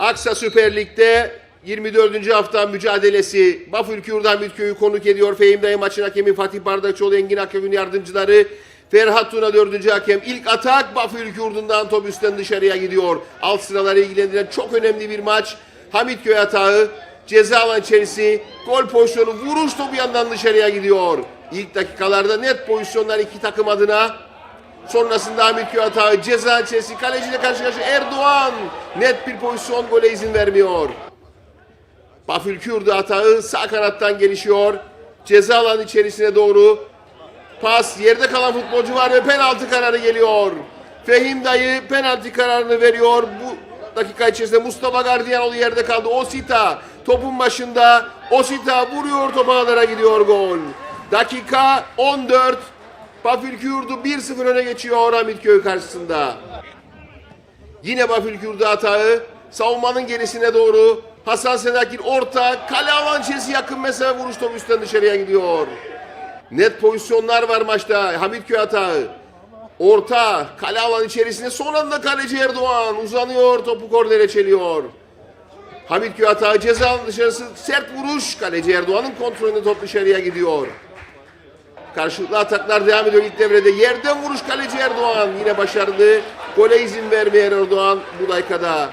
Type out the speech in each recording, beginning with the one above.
Aksa Süper Lig'de 24. hafta mücadelesi Bafülkür Hamitköy'ü konuk ediyor. Fehim Dayı maçın hakemi Fatih Bardakçıoğlu, Engin Akgün yardımcıları. Ferhat Tuna dördüncü hakem. İlk atak Bafülkür'den top üstten dışarıya gidiyor. Alt sıraları ilgilendiren çok önemli bir maç. Hamitköy atağı. Ceza alan içerisi. Gol pozisyonu. Vuruş topu yandan dışarıya gidiyor. İlk dakikalarda net pozisyonlar iki takım adına. Sonrasında Hamitköy atağı ceza içerisi kaleciyle karşı karşıya Erdoğan net bir pozisyon gole izin vermiyor. Bafülkürdü atağı sağ kanattan gelişiyor. Ceza alanı içerisine doğru pas yerde kalan futbolcu var ve penaltı kararı geliyor. Fehim dayı penaltı kararını veriyor. Bu dakika içerisinde Mustafa Gardiyanoğlu yerde kaldı. Osita topun başında. Osita vuruyor top ağlara gidiyor gol. Dakika 14. Bafülkürdü 1-0 öne geçiyor Hamitköy karşısında. Yine Bafülkürdü hatağı. Savunmanın gerisine doğru. Hasan Sedakir orta. Kale alan içerisi yakın mesafe vuruş top üstten dışarıya gidiyor. Net pozisyonlar var maçta. Hamitköy hatağı. Orta. Kale alan içerisine son anda kaleci Erdoğan uzanıyor. Topu kornere çeliyor. Hamitköy hatağı ceza dışarısı sert vuruş. Kaleci Erdoğan'ın kontrolünde top dışarıya gidiyor. Karşılıklı ataklar devam ediyor ilk devrede. Yerden vuruş kaleci Erdoğan yine başarılı. Gole izin vermeyen Erdoğan bu dakikada.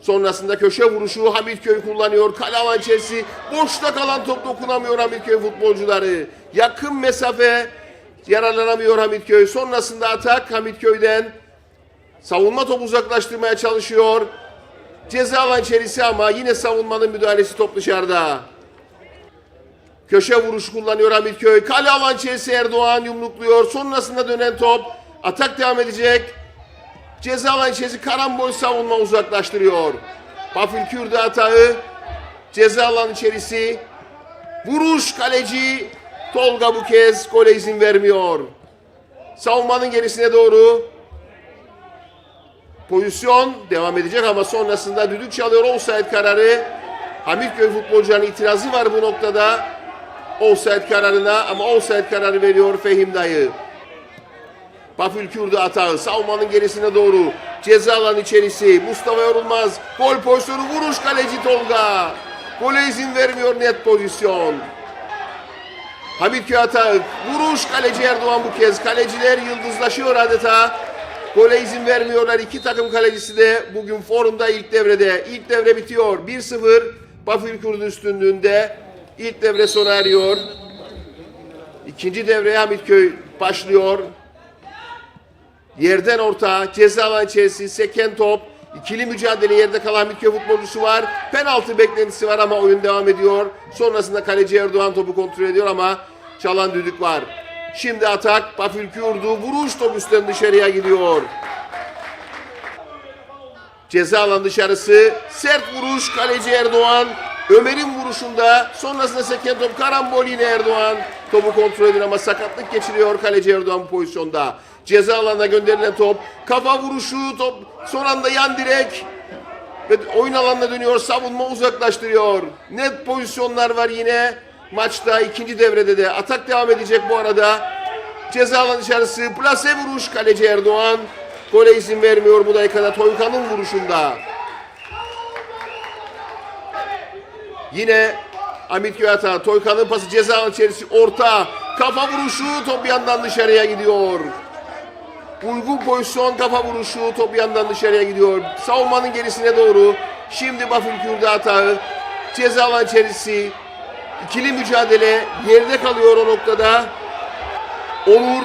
Sonrasında köşe vuruşu Hamitköy kullanıyor. Kale alan içerisi. Boşta kalan top dokunamıyor Hamitköy futbolcuları. Yakın mesafe yararlanamıyor Hamitköy. Sonrasında atak Hamitköy'den. Savunma topu uzaklaştırmaya çalışıyor. Ceza alan içerisi ama yine savunmanın müdahalesi top dışarıda. Köşe vuruş kullanıyor Hamitköy. Kale alan içerisi Erdoğan yumrukluyor. Sonrasında dönen top. Atak devam edecek. Ceza alan içerisi karambol savunma uzaklaştırıyor. Bafülkür'de hatağı. Ceza alan içerisi. Vuruş kaleci. Tolga bu kez gole izin vermiyor. Savunmanın gerisine doğru. Pozisyon devam edecek ama sonrasında düdük çalıyor offside kararı. Hamitköy futbolcularının itirazı var bu noktada. Offside kararına ama offside kararı veriyor Fehim Dayı. Bafülkür'de atağı savunmanın gerisine doğru. Ceza alanı içerisi. Mustafa Yorulmaz. Gol pozisyonu vuruş kaleci Tolga. Gole izin vermiyor net pozisyon. Hamitköy atağı. Vuruş kaleci Erdoğan bu kez. Kaleciler yıldızlaşıyor adeta. Gole izin vermiyorlar. İki takım kalecisi de bugün forumda ilk devrede. İlk devre bitiyor. 1-0 Bafülkür'ün üstünlüğünde. İlk devre sona eriyor. İkinci devreye Hamitköy başlıyor. Yerden orta, ceza alan seken top. ikili mücadele yerde kalan Hamitköy futbolcusu var. Penaltı beklentisi var ama oyun devam ediyor. Sonrasında kaleci Erdoğan topu kontrol ediyor ama çalan düdük var. Şimdi atak, Bafülkürdü. Vuruş top üstten dışarıya gidiyor. Ceza alan dışarısı. Sert vuruş kaleci Erdoğan. Ömer'in vuruşunda sonrasında seken top karambol yine Erdoğan. Topu kontrol ediyor ama sakatlık geçiriyor kaleci Erdoğan bu pozisyonda. Ceza alanına gönderilen top. Kafa vuruşu top son anda yan direk. Ve oyun alanına dönüyor. Savunma uzaklaştırıyor. Net pozisyonlar var yine. Maçta ikinci devrede de atak devam edecek bu arada. Ceza alanı dışarısı. Plase vuruş kaleci Erdoğan. Gole izin vermiyor bu dakikada Toykan'ın vuruşunda. Yine Amit Köyata, Toykan'ın pası ceza alanı içerisi orta. Kafa vuruşu top yandan dışarıya gidiyor. Uygun pozisyon kafa vuruşu top yandan dışarıya gidiyor. Savunmanın gerisine doğru. Şimdi Bafülkür'de hatağı. Ceza alan içerisi. İkili mücadele yerde kalıyor o noktada. Onur.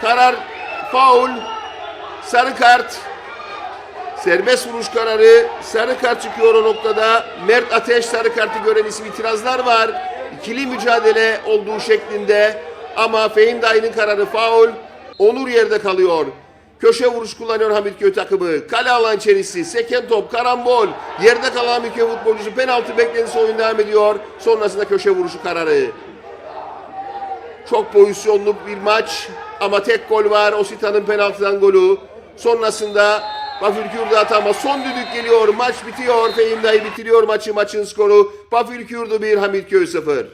Karar. Faul. Sarı kart. Serbest vuruş kararı. Sarı kart çıkıyor o noktada. Mert Ateş sarı kartı gören isim itirazlar var. İkili mücadele olduğu şeklinde. Ama Fehim Dayı'nın kararı faul. Onur yerde kalıyor. Köşe vuruş kullanıyor Hamitköy takımı. Kale alan içerisi. Seken top. Karambol. Yerde kalan Hamitköy futbolcusu. Penaltı beklentisi oyun devam ediyor. Sonrasında köşe vuruşu kararı. Çok pozisyonlu bir maç. Ama tek gol var. Osita'nın penaltıdan golü. Sonrasında Bafülkürdü atama. Son düdük geliyor. Maç bitiyor. Fehim Dayı bitiriyor maçı. Maçın skoru. Bafülkürdü 1, Hamitköy 0.